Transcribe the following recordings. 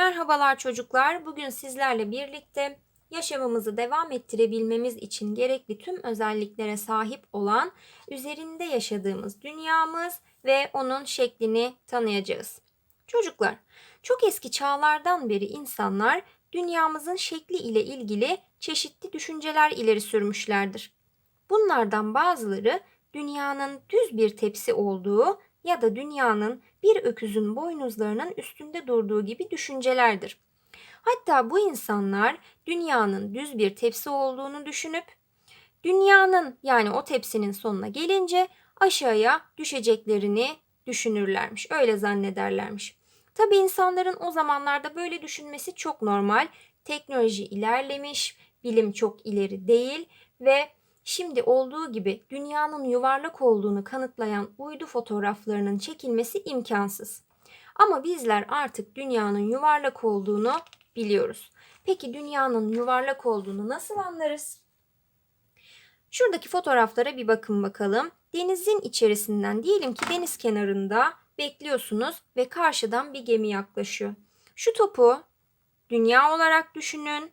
Merhabalar çocuklar. Bugün sizlerle birlikte yaşamımızı devam ettirebilmemiz için gerekli tüm özelliklere sahip olan üzerinde yaşadığımız dünyamız ve onun şeklini tanıyacağız. Çocuklar, çok eski çağlardan beri insanlar dünyamızın şekli ile ilgili çeşitli düşünceler ileri sürmüşlerdir. Bunlardan bazıları dünyanın düz bir tepsi olduğu ya da dünyanın bir öküzün boynuzlarının üstünde durduğu gibi düşüncelerdir. Hatta bu insanlar dünyanın düz bir tepsi olduğunu düşünüp dünyanın yani o tepsinin sonuna gelince aşağıya düşeceklerini düşünürlermiş. Öyle zannederlermiş. Tabi insanların o zamanlarda böyle düşünmesi çok normal. Teknoloji ilerlemiş, bilim çok ileri değil ve Şimdi olduğu gibi dünyanın yuvarlak olduğunu kanıtlayan uydu fotoğraflarının çekilmesi imkansız. Ama bizler artık dünyanın yuvarlak olduğunu biliyoruz. Peki dünyanın yuvarlak olduğunu nasıl anlarız? Şuradaki fotoğraflara bir bakın bakalım. Denizin içerisinden diyelim ki deniz kenarında bekliyorsunuz ve karşıdan bir gemi yaklaşıyor. Şu topu dünya olarak düşünün.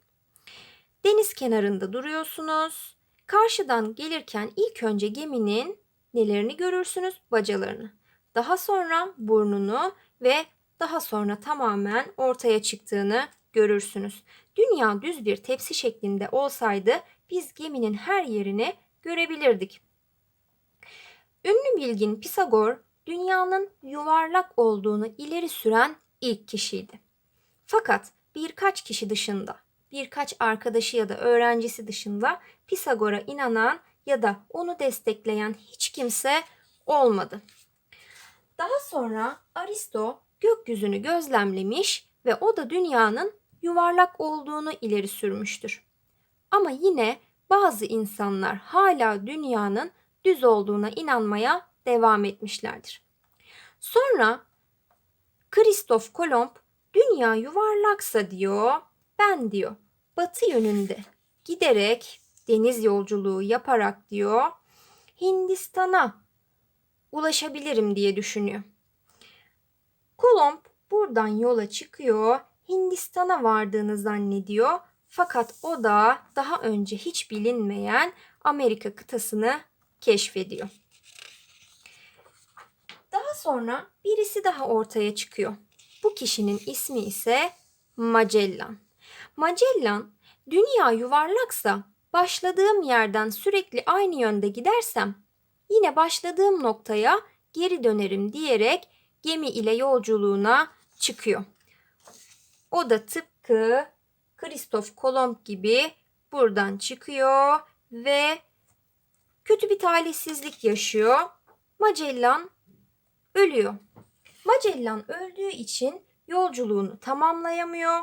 Deniz kenarında duruyorsunuz Karşıdan gelirken ilk önce geminin nelerini görürsünüz? Bacalarını. Daha sonra burnunu ve daha sonra tamamen ortaya çıktığını görürsünüz. Dünya düz bir tepsi şeklinde olsaydı biz geminin her yerini görebilirdik. Ünlü bilgin Pisagor dünyanın yuvarlak olduğunu ileri süren ilk kişiydi. Fakat birkaç kişi dışında birkaç arkadaşı ya da öğrencisi dışında Pisagor'a inanan ya da onu destekleyen hiç kimse olmadı. Daha sonra Aristo gökyüzünü gözlemlemiş ve o da dünyanın yuvarlak olduğunu ileri sürmüştür. Ama yine bazı insanlar hala dünyanın düz olduğuna inanmaya devam etmişlerdir. Sonra Kristof Kolomb dünya yuvarlaksa diyor ben diyor batı yönünde giderek deniz yolculuğu yaparak diyor Hindistan'a ulaşabilirim diye düşünüyor. Kolomb buradan yola çıkıyor. Hindistan'a vardığını zannediyor. Fakat o da daha önce hiç bilinmeyen Amerika kıtasını keşfediyor. Daha sonra birisi daha ortaya çıkıyor. Bu kişinin ismi ise Magellan. Magellan, dünya yuvarlaksa başladığım yerden sürekli aynı yönde gidersem yine başladığım noktaya geri dönerim diyerek gemi ile yolculuğuna çıkıyor. O da tıpkı Kristof Kolomb gibi buradan çıkıyor ve kötü bir talihsizlik yaşıyor. Magellan ölüyor. Magellan öldüğü için yolculuğunu tamamlayamıyor.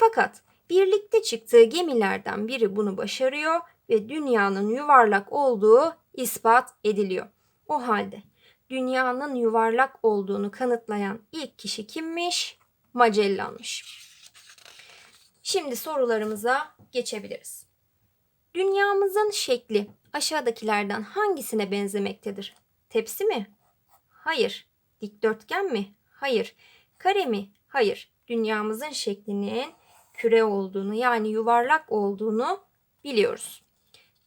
Fakat Birlikte çıktığı gemilerden biri bunu başarıyor ve dünyanın yuvarlak olduğu ispat ediliyor. O halde dünyanın yuvarlak olduğunu kanıtlayan ilk kişi kimmiş? Magellan'mış. Şimdi sorularımıza geçebiliriz. Dünyamızın şekli aşağıdakilerden hangisine benzemektedir? Tepsi mi? Hayır. Dikdörtgen mi? Hayır. Kare mi? Hayır. Dünyamızın şeklinin küre olduğunu yani yuvarlak olduğunu biliyoruz.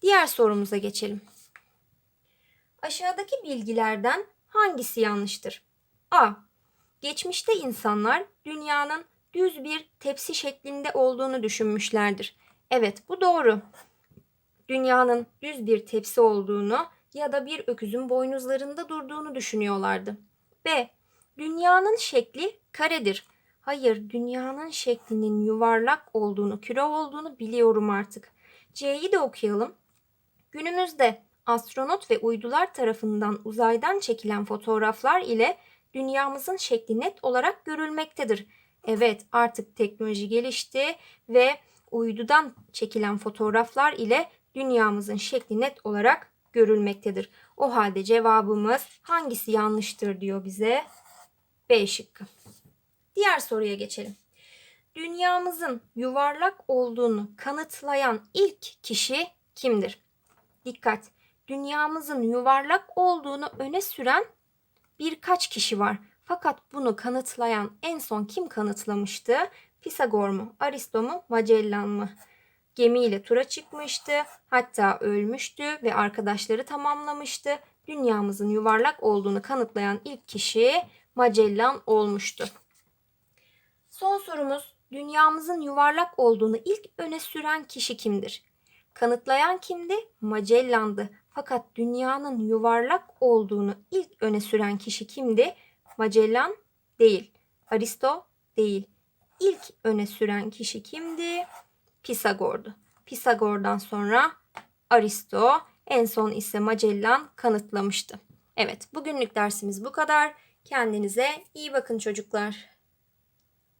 Diğer sorumuza geçelim. Aşağıdaki bilgilerden hangisi yanlıştır? A. Geçmişte insanlar dünyanın düz bir tepsi şeklinde olduğunu düşünmüşlerdir. Evet bu doğru. Dünyanın düz bir tepsi olduğunu ya da bir öküzün boynuzlarında durduğunu düşünüyorlardı. B. Dünyanın şekli karedir. Hayır, dünyanın şeklinin yuvarlak olduğunu, küre olduğunu biliyorum artık. C'yi de okuyalım. Günümüzde astronot ve uydular tarafından uzaydan çekilen fotoğraflar ile dünyamızın şekli net olarak görülmektedir. Evet, artık teknoloji gelişti ve uydudan çekilen fotoğraflar ile dünyamızın şekli net olarak görülmektedir. O halde cevabımız hangisi yanlıştır diyor bize? B şıkkı. Diğer soruya geçelim. Dünyamızın yuvarlak olduğunu kanıtlayan ilk kişi kimdir? Dikkat! Dünyamızın yuvarlak olduğunu öne süren birkaç kişi var. Fakat bunu kanıtlayan en son kim kanıtlamıştı? Pisagor mu, Aristo mu, Magellan mı? Gemiyle tura çıkmıştı. Hatta ölmüştü ve arkadaşları tamamlamıştı. Dünyamızın yuvarlak olduğunu kanıtlayan ilk kişi Magellan olmuştu. Son sorumuz dünyamızın yuvarlak olduğunu ilk öne süren kişi kimdir? Kanıtlayan kimdi? Magellan'dı. Fakat dünyanın yuvarlak olduğunu ilk öne süren kişi kimdi? Magellan değil. Aristo değil. İlk öne süren kişi kimdi? Pisagor'du. Pisagor'dan sonra Aristo, en son ise Magellan kanıtlamıştı. Evet, bugünlük dersimiz bu kadar. Kendinize iyi bakın çocuklar.